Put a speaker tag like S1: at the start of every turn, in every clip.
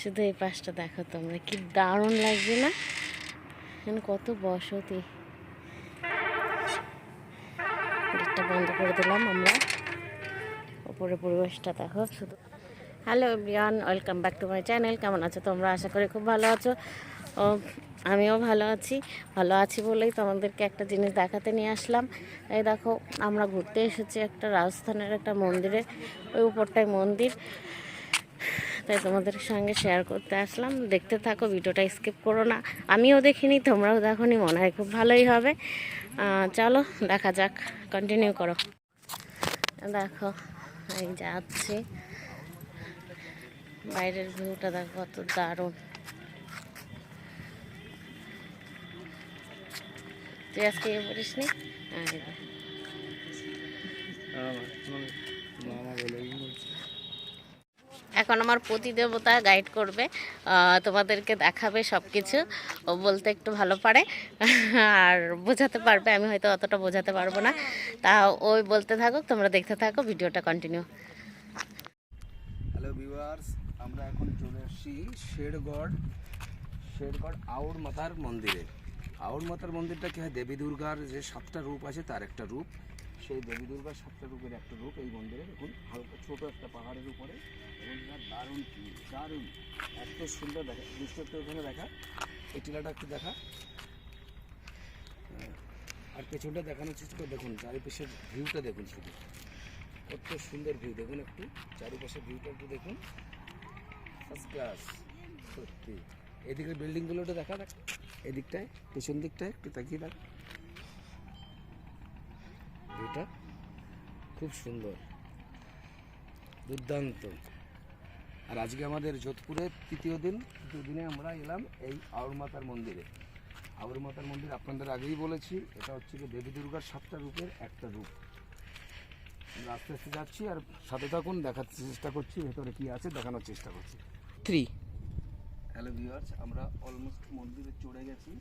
S1: শুধু এই পাশটা দেখো তোমরা, কি দারুণ লাগছে না? এখানে কত বসতি। গেটটা বন্ধ করে দিলাম আমরা। উপরে পরিবেশটা দেখো শুধু। Hello everyone welcome back to my channel কেমন আছো তোমরা? আশা করি খুব ভালো আছো। ও, আমিও ভালো আছি। ভালো আছি বলেই তোমাদেরকে একটা জিনিস দেখাতে নিয়ে আসলাম। এই দেখো, আমরা ঘুরতে এসেছি একটা রাজস্থানের একটা মন্দিরে। ওই উপরটায় মন্দির। তাই তোমাদের সঙ্গে শেয়ার করতে আসলাম। দেখতে থাকো, ভিডিওটা স্কিপ করো না। আমিও দেখিনি, তোমরাও দেখোনি, মনে হয় খুব ভালোই হবে। চলো, দেখা যাক কন্টিনিউ করো। দেখো এই যাচ্ছি। বাইরের ভিউটা দেখো, কত দারুণ। তুই আজকে ইয়ে পড়িস নি আরে বাহ।
S2: মামা বলে বলছে
S1: এখন আমার প্রতিদেবতা গাইড করবে তোমাদেরকে দেখাবে সব কিছু ও বলতে একটু ভালো পারে, আর বোঝাতে পারবে, আমি হয়তো অতটা বোঝাতে পারব না। তা ওই বলতে থাকুক, তোমরা দেখতে থাকো, ভিডিওটা কন্টিনিউ
S2: হ্যালো ভিউয়ার্স আমরা এখন চলে এসেছি শেরগড় শেরগড় আউর মাতার মন্দিরে। আউর মাতার মন্দিরটা কি হয়? দেবী দুর্গার যে সাতটা রূপ আছে, তার একটা রূপ। সেই দেবী দুর্গার সাতটা রূপের একটা রূপ এই মন্দিরে, দেখুন, হালকা ছোট একটা পাহাড়ের উপরে। এবং দারুণ দারুণ। এত সুন্দর দেখা, দৃশ্যটা ওখানে দেখা। এই টিলাটা একটু দেখা। আর পেছনটা দেখানোর চেষ্টা দেখুন, চারিপাশের ভিউটা দেখুন শুধু। কত সুন্দর ভিউ। দেখুন একটু, চারিপাশের ভিউটা একটু দেখুন। ফার্স্ট ক্লাস সত্যি। এদিকের বিল্ডিংগুলোটা দেখা, দেখ। এদিকটায়, পেছন দিকটায়, একটু তাকিয়ে দেখ। ভিউটা খুব সুন্দর। দুর্দান্ত। আর আজকে আমাদের যোধপুরের তৃতীয় দিন। তৃতীয় দিনে আমরা এলাম এই আউর মাতার মন্দিরে। আউর মাতার মন্দির আপনাদের আগেই বলেছি এটা হচ্ছে কি দেবী দুর্গার সাতটা রূপের একটা রূপ। আমরা আস্তে আস্তে যাচ্ছি আর সাথে থাকুন দেখার চেষ্টা করছি ভেতরে কি আছে দেখানোর চেষ্টা করছি। থ্রি হ্যালো ভিউয়ার্স আমরা অলমোস্ট মন্দিরে চড়ে গেছি।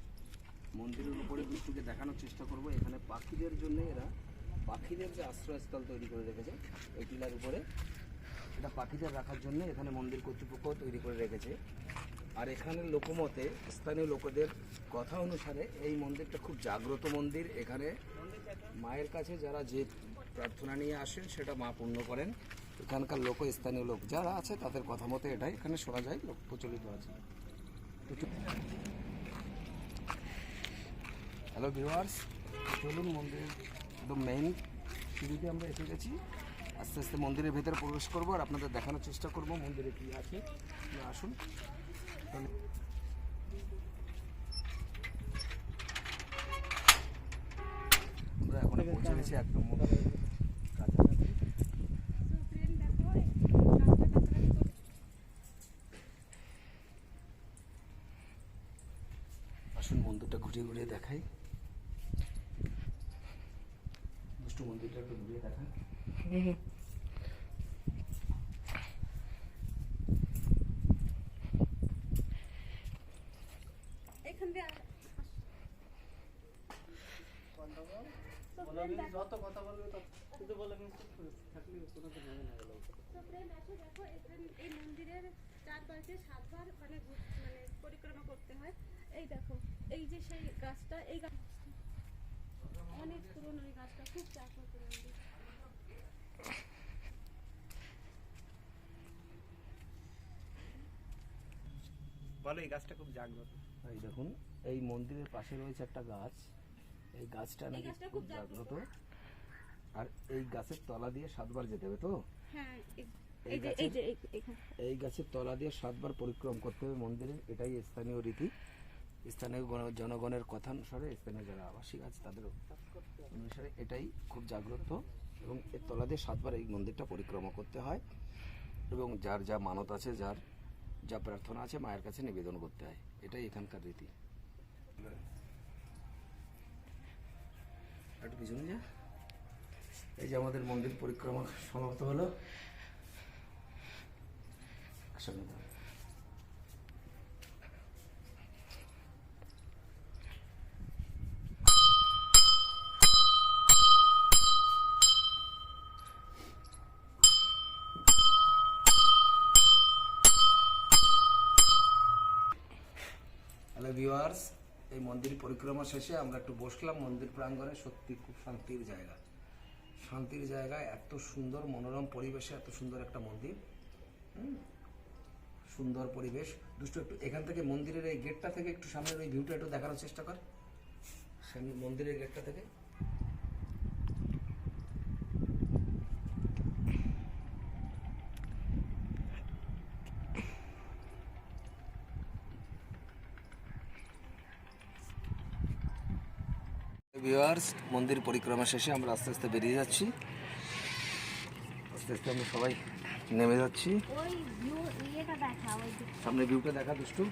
S2: মন্দিরের উপরে দৃষ্টিকে দেখানোর চেষ্টা করব। এখানে পাখিদের জন্য এরা পাখিদের যে আশ্রয়স্থল তৈরি করে রেখেছে, এই টিলার উপরে, এটা পাখিদের রাখার জন্য এখানে মন্দির কর্তৃপক্ষ তৈরি করে রেখেছে। আর এখানে লোকমতে, স্থানীয় লোকেদের কথা অনুসারে এই মন্দিরটা খুব জাগ্রত মন্দির। এখানে মায়ের কাছে যারা যে প্রার্থনা নিয়ে আসেন, সেটা মা পূর্ণ করেন। এখানকার লোক, স্থানীয় লোক যারা আছে, তাদের কথা মতো এটাই এখানে শোনা যায়, লোক প্রচলিত আছে। হ্যালো ভিউয়ার্স, চলুন মন্দির একদম মেইন সিঁড়িতে আমরা এসে গেছি। আস্তে আস্তে মন্দিরের ভেতরে প্রবেশ করব আর আপনাদের দেখানোর চেষ্টা করব মন্দিরে কী আছে। আসুন। আমরা এখন পৌঁছে গেছি একদম আসুন মন্দিরটা ঘুরিয়ে ঘুরিয়ে দেখাই। দুষ্টু মন্দিরটা একটু ঘুরিয়ে
S3: তো আসো দেখো এখানে এই মন্দিরের চারপাশে সাতবার মানে মানে পরিক্রমা করতে হয়। এই দেখো এই যে সেই গাছটা এই গাছ
S4: বলো এই গাছটা খুব জাগ্রত।
S2: এই দেখুন এই মন্দিরের পাশে রয়েছে একটা গাছ। এই গাছটা নাকি খুব
S3: খুব
S2: জাগ্রত। আর এই গাছের তলা দিয়ে সাতবার যেতে হবে তো?
S3: হ্যাঁ এই-
S2: এই
S3: এই যে এই
S2: গাছের-
S3: যে এই- এখানে
S2: এই গাছের তলা দিয়ে সাতবার পরিক্রম করতে হবে মন্দিরে এটাই স্থানীয় রীতি। স্থানীয় জনগণের কথা অনুসারে, স্থানীয় যারা আবাসিক আছে তাদের অনুসারে এটাই খুব জাগ্রত এবং এর তলা দিয়ে সাতবার এই মন্দিরটা পরিক্রমা করতে হয় এবং যার যা মানত আছে, যার যা প্রার্থনা আছে মায়ের কাছে নিবেদন করতে হয়। এটাই এখানকার রীতি। একটু পিছনে যা। এই যে আমাদের মন্দির পরিক্রমা সমাপ্ত হলো। আসলে ভিউয়ার্স এই মন্দির পরিক্রমা শেষে আমরা একটু বসলাম। মন্দির প্রাঙ্গণে সত্যি খুব শান্তির জায়গা। শান্তির জায়গায় এত সুন্দর মনোরম পরিবেশে, এত সুন্দর একটা মন্দির। সুন্দর পরিবেশ। দুষ্ট, একটু এখান থেকে মন্দিরের এই গেটটা থেকে একটু সামনের ওই ভিউটা একটু দেখানোর চেষ্টা কর। মন্দিরের গেটটা থেকে। ভিউয়ার্স মন্দির পরিক্রমা শেষে আমরা আস্তে আস্তে বেরিয়ে যাচ্ছি। আস্তে আস্তে আমরা সবাই নেমে যাচ্ছি। সামনে ভিউটা দেখা দুষ্টু।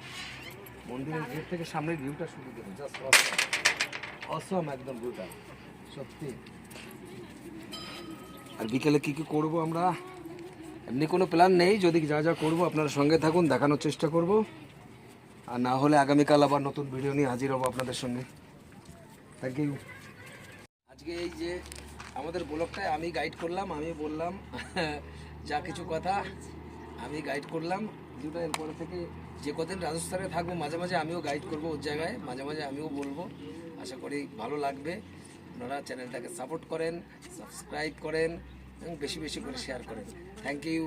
S2: মন্দিরের গেট থেকে সামনের ভিউটা শুরু জাস্ট অসম একদম ভিউটা সত্যি। আর বিকেলে কী কী করব আমরা? এমনি কোনো প্ল্যান নেই। যদি যা যা করব আপনারা সঙ্গে থাকুন দেখানোর চেষ্টা করব। আর না হলে আগামীকাল আবার নতুন ভিডিও নিয়ে হাজির হব আপনাদের সঙ্গে। থ্যাংক ইউ আজকে এই যে আমাদের ব্লগটায় আমি গাইড করলাম, আমি বললাম, যা কিছু কথা আমি গাইড করলাম। দুটো এরপরে থেকে যে কদিন রাজস্থানে থাকব, মাঝে মাঝে আমিও গাইড করব ওর জায়গায়, মাঝে মাঝে আমিও বলব। আশা করি ভালো লাগবে। আপনারা চ্যানেলটাকে সাপোর্ট করেন সাবস্ক্রাইব করেন, এবং বেশি বেশি করে শেয়ার করেন। Thank you